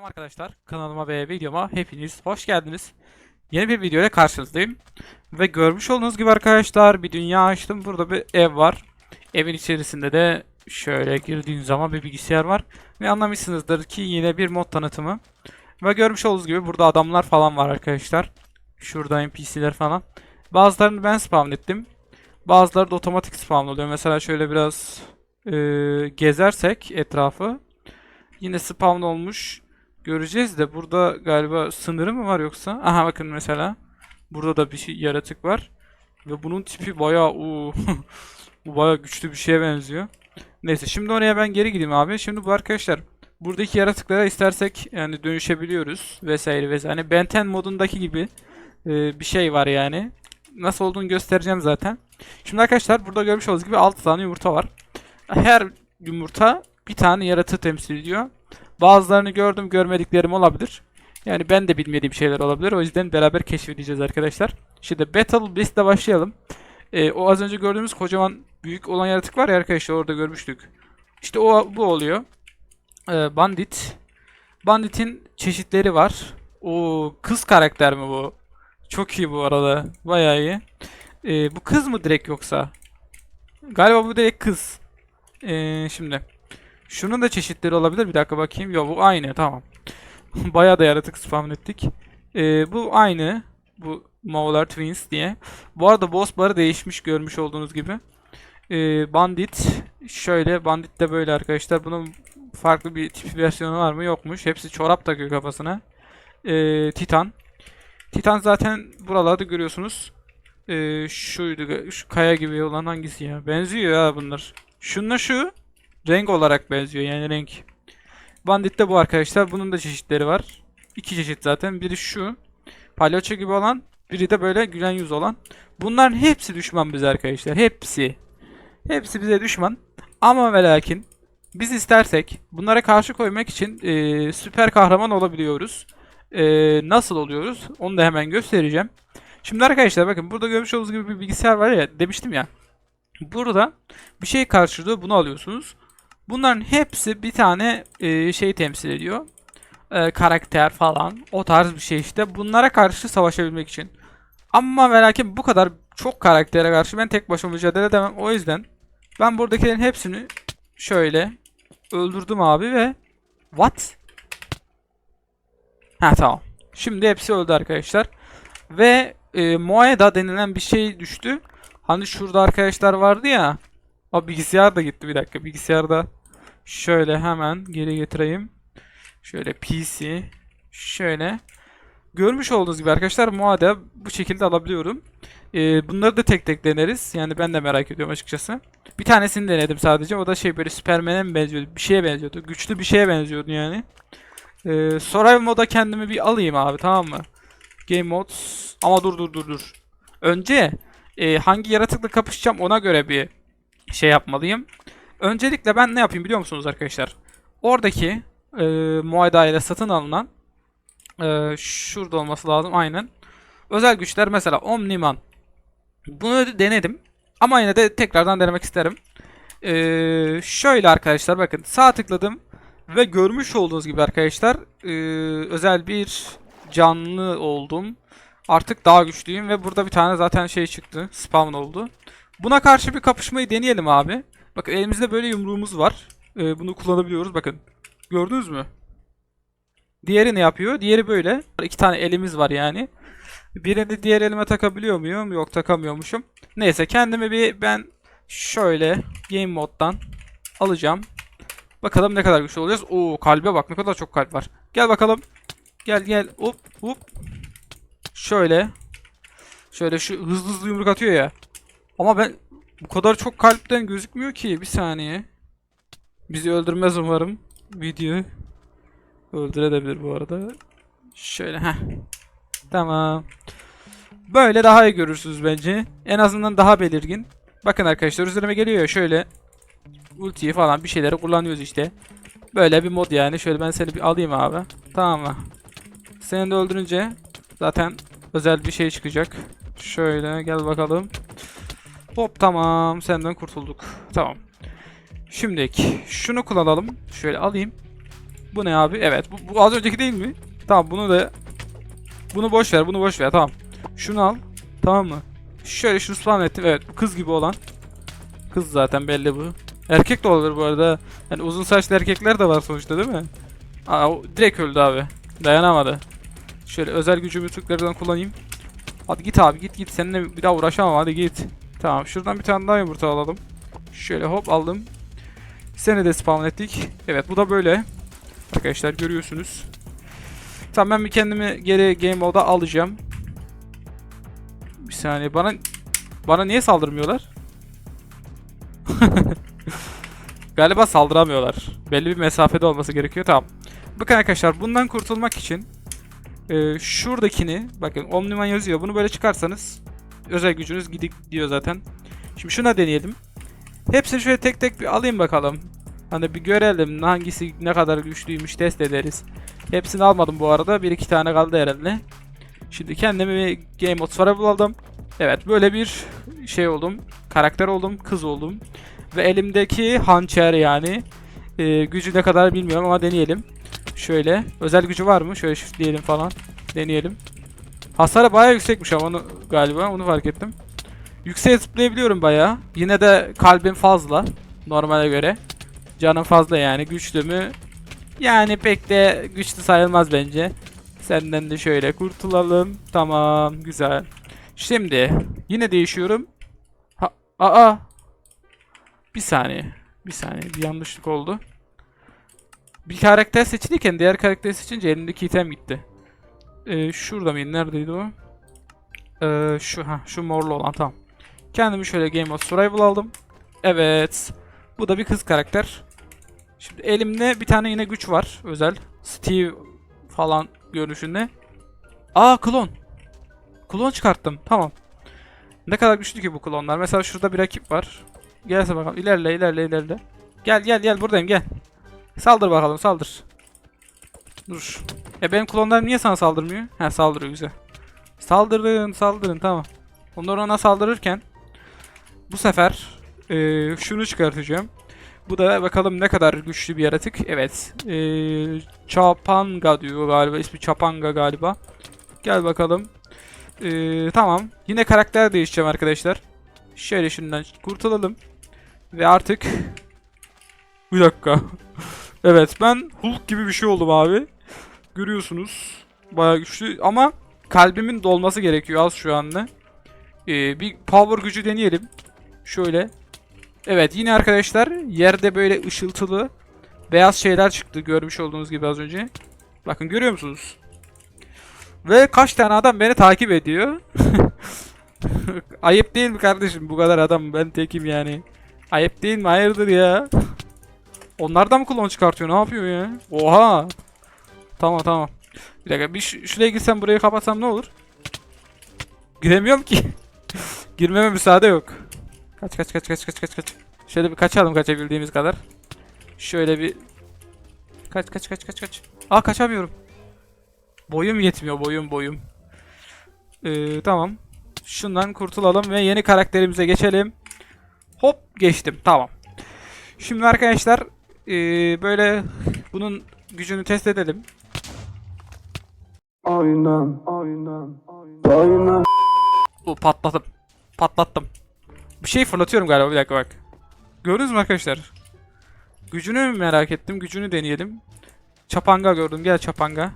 Selam arkadaşlar. Kanalıma ve videoma hepiniz hoş geldiniz. Yeni bir video ile karşınızdayım. Ve görmüş olduğunuz gibi arkadaşlar bir dünya açtım. Burada bir ev var. Evin içerisinde de şöyle girdiğiniz zaman bir bilgisayar var. Ve anlamışsınızdır ki yine bir mod tanıtımı. Ve görmüş olduğunuz gibi burada adamlar falan var arkadaşlar. Şurada NPC'ler falan. Bazılarını ben spawn ettim. Bazıları da otomatik spawn oluyor. Mesela şöyle biraz e, gezersek etrafı. Yine spawn olmuş. Göreceğiz de burada galiba sınırı mı var yoksa? Aha bakın mesela. Burada da bir şey, yaratık var. Ve bunun tipi bayağı uuu. bu bayağı güçlü bir şeye benziyor. Neyse şimdi oraya ben geri gideyim abi. Şimdi bu arkadaşlar buradaki yaratıklara istersek yani dönüşebiliyoruz vesaire vesaire. Hani Ben 10 modundaki gibi e, bir şey var yani. Nasıl olduğunu göstereceğim zaten. Şimdi arkadaşlar burada görmüş olduğunuz gibi 6 tane yumurta var. Her yumurta bir tane yaratığı temsil ediyor. Bazılarını gördüm görmediklerim olabilir. Yani ben de bilmediğim şeyler olabilir. O yüzden beraber keşfedeceğiz arkadaşlar. Şimdi Battle Beast'le başlayalım. Ee, o az önce gördüğümüz kocaman büyük olan yaratık var ya arkadaşlar orada görmüştük. İşte o bu oluyor. Ee, Bandit. Bandit'in çeşitleri var. O kız karakter mi bu? Çok iyi bu arada. Bayağı iyi. Ee, bu kız mı direkt yoksa? Galiba bu direkt kız. Ee, şimdi. Şunun da çeşitleri olabilir. Bir dakika bakayım. Yok bu aynı. Tamam. Bayağı da yaratık spawn ettik. Ee, bu aynı. Bu Mauler Twins diye. Bu arada boss barı değişmiş görmüş olduğunuz gibi. Ee, bandit. Şöyle. Bandit de böyle arkadaşlar. Bunun farklı bir tip versiyonu var mı? Yokmuş. Hepsi çorap takıyor kafasına. Ee, Titan. Titan zaten buralarda görüyorsunuz. Ee, şuydu. Şu kaya gibi olan hangisi ya? Benziyor ya bunlar. Şununla şu renk olarak benziyor yani renk. Bandit de bu arkadaşlar. Bunun da çeşitleri var. İki çeşit zaten. Biri şu. Palyaço gibi olan. Biri de böyle gülen yüz olan. Bunların hepsi düşman bize arkadaşlar. Hepsi. Hepsi bize düşman. Ama ve lakin biz istersek bunlara karşı koymak için eee, süper kahraman olabiliyoruz. Eee, nasıl oluyoruz? Onu da hemen göstereceğim. Şimdi arkadaşlar bakın burada görmüş olduğunuz gibi bir bilgisayar var ya demiştim ya. Burada bir şey karşılıyor bunu alıyorsunuz. Bunların hepsi bir tane e, şey temsil ediyor. E, karakter falan. O tarz bir şey işte. Bunlara karşı savaşabilmek için. Ama ve lakin bu kadar çok karaktere karşı ben tek başıma mücadele edemem. O yüzden ben buradakilerin hepsini şöyle öldürdüm abi ve what? Ha tamam. Şimdi hepsi öldü arkadaşlar. Ve e, Moeda denilen bir şey düştü. Hani şurada arkadaşlar vardı ya. O bilgisayar da gitti bir dakika. Bilgisayarda şöyle hemen geri getireyim. Şöyle PC. Şöyle. Görmüş olduğunuz gibi arkadaşlar Moada bu şekilde alabiliyorum. Ee, bunları da tek tek deneriz. Yani ben de merak ediyorum açıkçası. Bir tanesini denedim sadece. O da şey böyle Superman'e mi benziyordu? Bir şeye benziyordu. Güçlü bir şeye benziyordu yani. Ee, Survival moda kendimi bir alayım abi tamam mı? Game mods. Ama dur dur dur dur. Önce e, hangi yaratıkla kapışacağım ona göre bir şey yapmalıyım. Öncelikle ben ne yapayım biliyor musunuz arkadaşlar? Oradaki e, Muayda ile satın alınan e, şurada olması lazım aynen. Özel güçler mesela Omniman. Bunu denedim. Ama yine de tekrardan denemek isterim. E, şöyle arkadaşlar bakın sağ tıkladım. Ve görmüş olduğunuz gibi arkadaşlar e, özel bir canlı oldum. Artık daha güçlüyüm ve burada bir tane zaten şey çıktı. Spawn oldu. Buna karşı bir kapışmayı deneyelim abi. Bakın elimizde böyle yumruğumuz var. Ee, bunu kullanabiliyoruz bakın. Gördünüz mü? Diğeri ne yapıyor? Diğeri böyle. İki tane elimiz var yani. Birini diğer elime takabiliyor muyum? Yok takamıyormuşum. Neyse kendimi bir ben şöyle game moddan alacağım. Bakalım ne kadar güçlü olacağız. Oo kalbe bak ne kadar çok kalp var. Gel bakalım. Gel gel. Hop hop. Şöyle. Şöyle şu hızlı hızlı yumruk atıyor ya. Ama ben bu kadar çok kalpten gözükmüyor ki. Bir saniye. Bizi öldürmez umarım. Video. Öldürebilir bu arada. Şöyle heh. Tamam. Böyle daha iyi görürsünüz bence. En azından daha belirgin. Bakın arkadaşlar üzerime geliyor şöyle. Ultiyi falan bir şeyleri kullanıyoruz işte. Böyle bir mod yani. Şöyle ben seni bir alayım abi. Tamam mı? Seni de öldürünce zaten özel bir şey çıkacak. Şöyle gel bakalım. Hop tamam senden kurtulduk. Tamam. Şimdi şunu kullanalım. Şöyle alayım. Bu ne abi? Evet. Bu, bu az önceki değil mi? Tamam bunu da bunu boş ver. Bunu boş ver. Tamam. Şunu al. Tamam mı? Şöyle şunu spawn ettim. Evet. Bu kız gibi olan. Kız zaten belli bu. Erkek de olabilir bu arada. Yani uzun saçlı erkekler de var sonuçta değil mi? Aa, o direkt öldü abi. Dayanamadı. Şöyle özel gücümü Türklerden kullanayım. Hadi git abi git git. Seninle bir daha uğraşamam. Hadi git. Tamam. Şuradan bir tane daha yumurta alalım. Şöyle hop aldım. Seni de spawn ettik. Evet bu da böyle. Arkadaşlar görüyorsunuz. Tamam ben bir kendimi geri game mode'a alacağım. Bir saniye bana bana niye saldırmıyorlar? Galiba saldıramıyorlar. Belli bir mesafede olması gerekiyor. Tamam. Bakın arkadaşlar bundan kurtulmak için e, şuradakini bakın Omniman yazıyor. Bunu böyle çıkarsanız özel gücünüz gidik diyor zaten. Şimdi şuna deneyelim. Hepsini şöyle tek tek bir alayım bakalım. Hani bir görelim hangisi ne kadar güçlüymüş test ederiz. Hepsini almadım bu arada. Bir iki tane kaldı herhalde. Şimdi kendime bir Game Mode Survival aldım. Evet böyle bir şey oldum. Karakter oldum. Kız oldum. Ve elimdeki hançer yani. e, gücü ne kadar bilmiyorum ama deneyelim. Şöyle. Özel gücü var mı? Şöyle shiftleyelim falan. Deneyelim. Hasarı bayağı yüksekmiş ama onu galiba onu fark ettim. Yükseğe zıplayabiliyorum bayağı. Yine de kalbim fazla. Normale göre. Canım fazla yani. Güçlü mü? Yani pek de güçlü sayılmaz bence. Senden de şöyle kurtulalım. Tamam. Güzel. Şimdi yine değişiyorum. Ha, aa. Bir saniye. Bir saniye. Bir yanlışlık oldu. Bir karakter seçiliyken diğer karakteri seçince elimdeki item gitti. Ee, şurada mıydı? Neredeydi o? Ee, şu ha şu morlu olan tamam. Kendimi şöyle Game of Survival aldım. Evet. Bu da bir kız karakter. Şimdi elimde bir tane yine güç var. Özel. Steve falan görünüşünde. Aa klon. Klon çıkarttım. Tamam. Ne kadar güçlü ki bu klonlar. Mesela şurada bir rakip var. Gelse bakalım. İlerle ilerle ilerle. Gel gel gel buradayım gel. Saldır bakalım saldır. Dur. E benim klonlarım niye sana saldırmıyor? Ha saldırıyor güzel. Saldırın saldırın tamam. Onlar ona saldırırken bu sefer eee, şunu çıkartacağım. Bu da bakalım ne kadar güçlü bir yaratık. Evet. Eee Çapanga diyor galiba. İsmi Çapanga galiba. Gel bakalım. Eee, tamam. Yine karakter değişeceğim arkadaşlar. Şöyle şundan kurtulalım. Ve artık... Bir dakika. evet ben Hulk gibi bir şey oldum abi. Görüyorsunuz. Bayağı güçlü ama kalbimin dolması gerekiyor az şu anda. Ee, bir power gücü deneyelim. Şöyle. Evet yine arkadaşlar yerde böyle ışıltılı beyaz şeyler çıktı görmüş olduğunuz gibi az önce. Bakın görüyor musunuz? Ve kaç tane adam beni takip ediyor. Ayıp değil mi kardeşim bu kadar adam ben tekim yani. Ayıp değil mi hayırdır ya. Onlardan mı klon çıkartıyor ne yapıyor ya? Oha. Tamam tamam. Bir dakika bir şu- şuraya girsem burayı kapatsam ne olur? Giremiyorum ki. Girmeme müsaade yok. Kaç kaç kaç kaç kaç kaç kaç. Şöyle bir kaçalım kaçabildiğimiz kadar. Şöyle bir kaç kaç kaç kaç kaç. Aa kaçamıyorum. Boyum yetmiyor boyum boyum. Ee, tamam. Şundan kurtulalım ve yeni karakterimize geçelim. Hop geçtim tamam. Şimdi arkadaşlar ee, böyle bunun gücünü test edelim. Aynen, aynen, aynen. Bu patladım. Patlattım. Bir şey fırlatıyorum galiba bir dakika bak. Gördünüz mü arkadaşlar? Gücünü merak ettim. Gücünü deneyelim. Çapanga gördüm. Gel çapanga.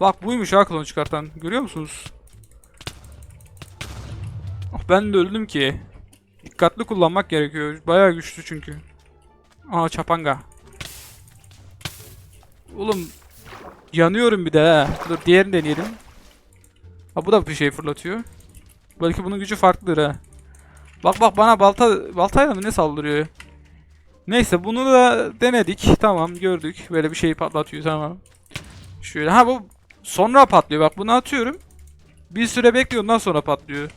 Bak buymuş ha klon çıkartan. Görüyor musunuz? Ah ben de öldüm ki. Dikkatli kullanmak gerekiyor. Bayağı güçlü çünkü. Aa çapanga. Oğlum yanıyorum bir de ha. Dur diğerini deneyelim. Ha bu da bir şey fırlatıyor. Belki bunun gücü farklıdır ha. Bak bak bana balta baltayla mı ne saldırıyor? Neyse bunu da denedik. Tamam gördük. Böyle bir şey patlatıyor tamam. Şöyle ha bu sonra patlıyor. Bak bunu atıyorum. Bir süre bekliyor ondan sonra patlıyor.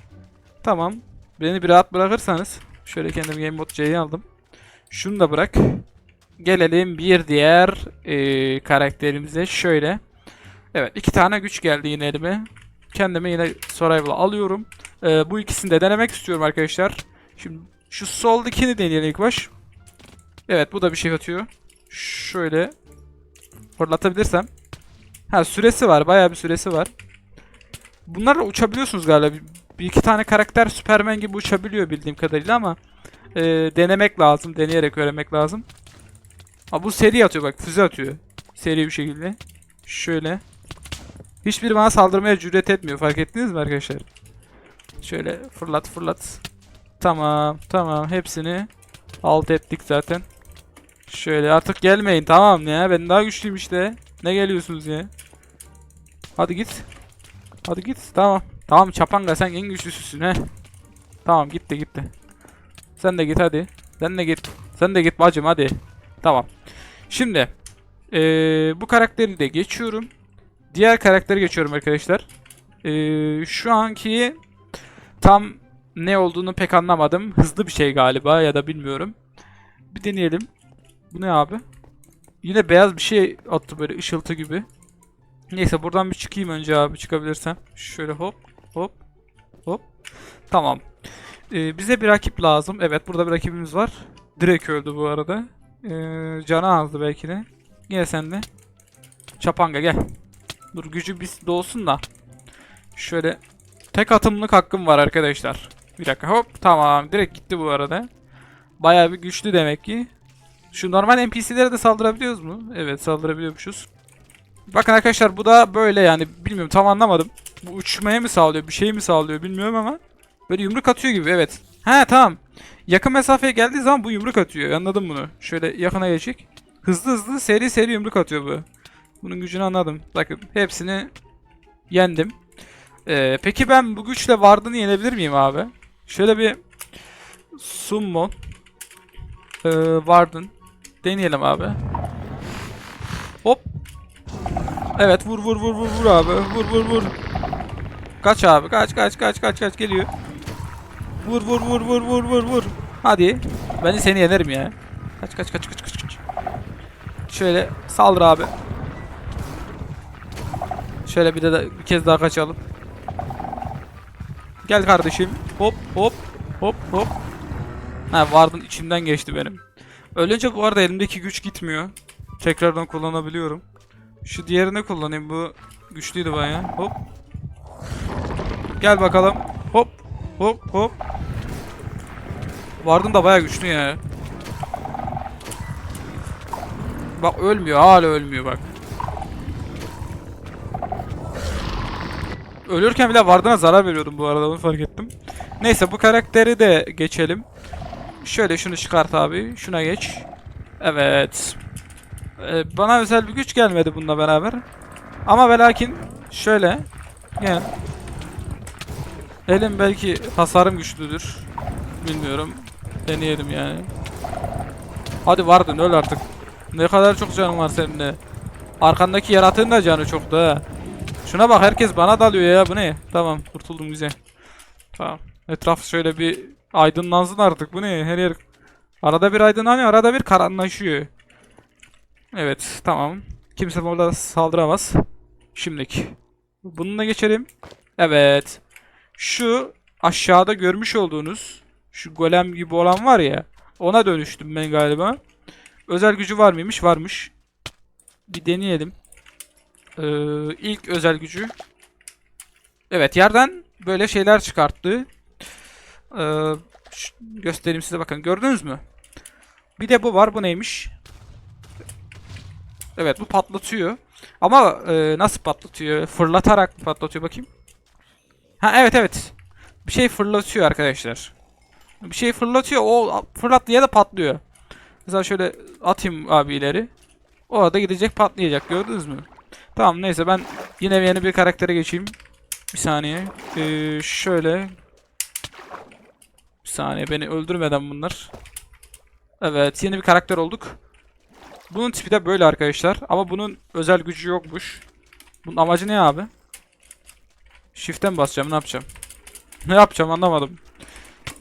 Tamam. Beni bir rahat bırakırsanız. Şöyle kendim Game Mode C'yi aldım. Şunu da bırak. Gelelim bir diğer eee, karakterimize. Şöyle. Evet iki tane güç geldi yine elime. Kendime yine Survival'ı alıyorum. Ee, bu ikisini de denemek istiyorum arkadaşlar. Şimdi şu soldakini deneyelim ilk baş. Evet bu da bir şey atıyor. Şöyle. fırlatabilirsem. Ha süresi var. Bayağı bir süresi var. Bunlarla uçabiliyorsunuz galiba. Bir, bir iki tane karakter Superman gibi uçabiliyor bildiğim kadarıyla ama e, denemek lazım. Deneyerek öğrenmek lazım. Ha bu seri atıyor bak. Füze atıyor. Seri bir şekilde. Şöyle. Hiçbiri bana saldırmaya cüret etmiyor. Fark ettiniz mi arkadaşlar? Şöyle fırlat fırlat. Tamam tamam hepsini alt ettik zaten. Şöyle artık gelmeyin tamam ya ben daha güçlüyüm işte. Ne geliyorsunuz ya? Hadi git. Hadi git tamam. Tamam Çapanga sen en güçlüsüsün he. Tamam gitti gitti. Sen de git hadi. Sen de git. Sen de git bacım hadi. Tamam. Şimdi eee, bu karakteri de geçiyorum. Diğer karakteri geçiyorum arkadaşlar. Eee, şu anki tam ne olduğunu pek anlamadım. Hızlı bir şey galiba ya da bilmiyorum. Bir deneyelim. Bu ne abi? Yine beyaz bir şey attı böyle ışıltı gibi. Neyse buradan bir çıkayım önce abi çıkabilirsem. Şöyle hop hop hop. Tamam. Ee, bize bir rakip lazım. Evet burada bir rakibimiz var. Direkt öldü bu arada. Ee, canı azdı belki de. Gel sen de. Çapanga gel. Dur gücü bir dolsun da. Şöyle tek atımlık hakkım var arkadaşlar. Bir dakika hop tamam direkt gitti bu arada. Bayağı bir güçlü demek ki. Şu normal NPC'lere de saldırabiliyoruz mu? Evet saldırabiliyormuşuz. Bakın arkadaşlar bu da böyle yani bilmiyorum tam anlamadım. Bu uçmaya mı sağlıyor bir şey mi sağlıyor bilmiyorum ama. Böyle yumruk atıyor gibi evet. Ha tamam. Yakın mesafeye geldiği zaman bu yumruk atıyor anladım bunu. Şöyle yakına geçecek. Hızlı hızlı seri seri yumruk atıyor bu. Bunun gücünü anladım. Bakın hepsini yendim. Ee, peki ben bu güçle Vardın'ı yenebilir miyim abi? Şöyle bir summon ee, Vardın deneyelim abi. Hop. Evet vur vur vur vur vur abi. Vur vur vur. Kaç abi kaç kaç kaç kaç kaç geliyor. Vur vur vur vur vur vur vur. Hadi. Ben seni yenerim ya. Kaç kaç kaç kaç kaç kaç. Şöyle saldır abi. Şöyle bir de, bir kez daha kaçalım. Gel kardeşim. Hop hop hop hop. Ha vardın içimden geçti benim. Ölünce bu arada elimdeki güç gitmiyor. Tekrardan kullanabiliyorum. Şu diğerini kullanayım. Bu güçlüydü bayağı. Hop. Gel bakalım. Hop. Hop hop. Vardın da bayağı güçlü ya. Bak ölmüyor. Hala ölmüyor bak. Ölürken bile Vardın'a zarar veriyordum bu arada onu fark ettim. Neyse bu karakteri de geçelim. Şöyle şunu çıkart abi. Şuna geç. Evet. Ee, bana özel bir güç gelmedi bununla beraber. Ama ve lakin şöyle. Gel. Elim belki hasarım güçlüdür. Bilmiyorum. Deneyelim yani. Hadi vardın öl artık. Ne kadar çok canın var senin de. Arkandaki yaratığın da canı çok da. Şuna bak herkes bana dalıyor ya bu ne? Tamam kurtuldum güzel. Tamam. Etraf şöyle bir aydınlansın artık bu ne? Her yer arada bir aydınlanıyor arada bir karanlaşıyor. Evet tamam. Kimse orada saldıramaz. Şimdilik. Bununla geçelim. Evet. Şu aşağıda görmüş olduğunuz şu golem gibi olan var ya ona dönüştüm ben galiba. Özel gücü var mıymış? Varmış. Bir deneyelim. Ee, ilk özel gücü. Evet yerden böyle şeyler çıkarttı. Ee, göstereyim size bakın. Gördünüz mü? Bir de bu var. Bu neymiş? Evet bu patlatıyor. Ama e, nasıl patlatıyor? Fırlatarak patlatıyor bakayım. Ha evet evet. Bir şey fırlatıyor arkadaşlar. Bir şey fırlatıyor. O fırlat diye de patlıyor. Mesela şöyle atayım abi ileri. Orada gidecek patlayacak. Gördünüz mü? Tamam neyse ben yine yeni bir karaktere geçeyim. Bir saniye. Ee, şöyle. Bir saniye beni öldürmeden bunlar. Evet yeni bir karakter olduk. Bunun tipi de böyle arkadaşlar. Ama bunun özel gücü yokmuş. Bunun amacı ne abi? Shift'e mi basacağım ne yapacağım? Ne yapacağım anlamadım.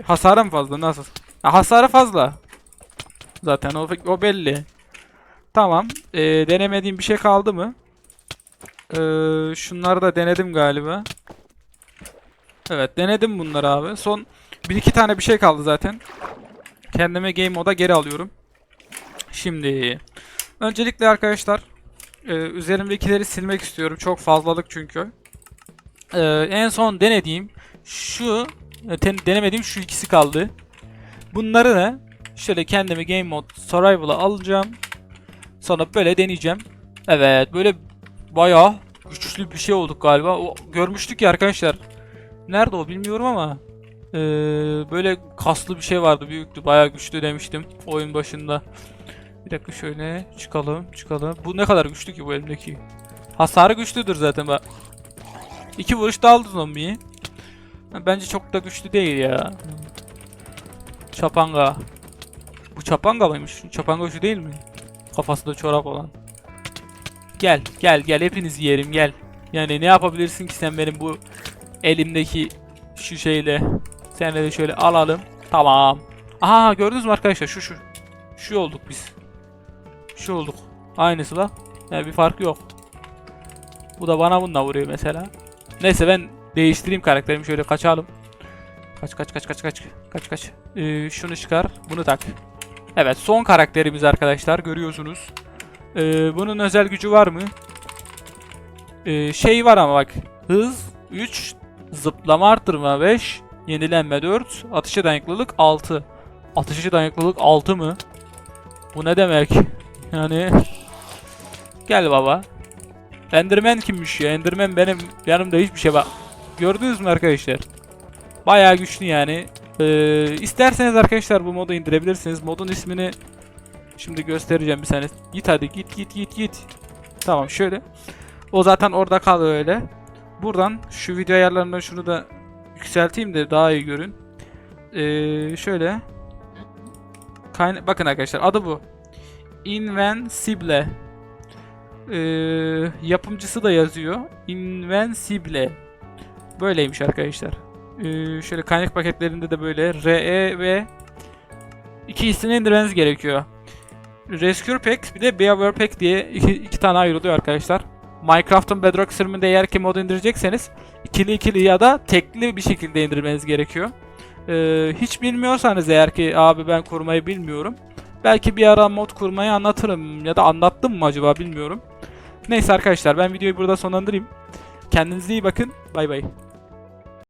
Hasarı mı fazla nasıl? Ha, hasarı fazla. Zaten o, o belli. Tamam. Ee, denemediğim bir şey kaldı mı? Ee, şunları da denedim galiba. Evet denedim bunları abi. Son bir iki tane bir şey kaldı zaten. Kendime game moda geri alıyorum. Şimdi öncelikle arkadaşlar Ee, üzerimdekileri silmek istiyorum. Çok fazlalık çünkü. Ee, en son denediğim şu e, ten- denemediğim şu ikisi kaldı. Bunları da şöyle kendimi game mode survival'a alacağım. Sonra böyle deneyeceğim. Evet böyle bayağı güçlü bir şey olduk galiba. O, görmüştük ya arkadaşlar. Nerede o bilmiyorum ama ee, böyle kaslı bir şey vardı büyüktü bayağı güçlü demiştim oyun başında. Bir dakika şöyle çıkalım çıkalım. Bu ne kadar güçlü ki bu elimdeki. Hasarı güçlüdür zaten bak. İki vuruşta aldı zombiyi. Bence çok da güçlü değil ya. Çapanga. Bu çapanga mıymış? Çapanga şu değil mi? Kafasında çorap olan. Gel gel gel hepinizi yerim gel. Yani ne yapabilirsin ki sen benim bu elimdeki şu şeyle. Senle de şöyle alalım. Tamam. Aha gördünüz mü arkadaşlar şu şu. Şu olduk biz. Şu olduk. Aynısı da. Yani bir fark yok. Bu da bana bununla vuruyor mesela. Neyse ben değiştireyim karakterimi şöyle kaçalım. Kaç kaç kaç kaç kaç kaç kaç. Ee, şunu çıkar, bunu tak. Evet son karakterimiz arkadaşlar görüyorsunuz. Ee, bunun özel gücü var mı? Ee, şey var ama bak. Hız 3, zıplama arttırma 5, yenilenme 4, atışa dayanıklılık 6. Atışa dayanıklılık 6 mı? Bu ne demek? Yani gel baba. Enderman kimmiş ya? Enderman benim yanımda hiçbir şey bak. Gördünüz mü arkadaşlar? Bayağı güçlü yani. Ee, isterseniz arkadaşlar bu modu indirebilirsiniz. Modun ismini şimdi göstereceğim bir saniye. Git hadi git git git git. Tamam şöyle. O zaten orada kalıyor öyle. Buradan şu video ayarlarından şunu da yükselteyim de daha iyi görün. Ee, şöyle. Kayna Bakın arkadaşlar adı bu. Invincible. Ee, yapımcısı da yazıyor. Invincible. Böyleymiş arkadaşlar. Ee, şöyle kaynak paketlerinde de böyle RE ve iki ismini indirmeniz gerekiyor. Rescue Pack bir de Beoware Pack diye iki, iki tane ayrılıyor arkadaşlar. Minecraft'ın Bedrock sürümünde eğer ki mod indirecekseniz ikili ikili ya da tekli bir şekilde indirmeniz gerekiyor. Ee, hiç bilmiyorsanız eğer ki abi ben kurmayı bilmiyorum. Belki bir ara mod kurmayı anlatırım ya da anlattım mı acaba bilmiyorum. Neyse arkadaşlar ben videoyu burada sonlandırayım. Kendinize iyi bakın. Bay bay.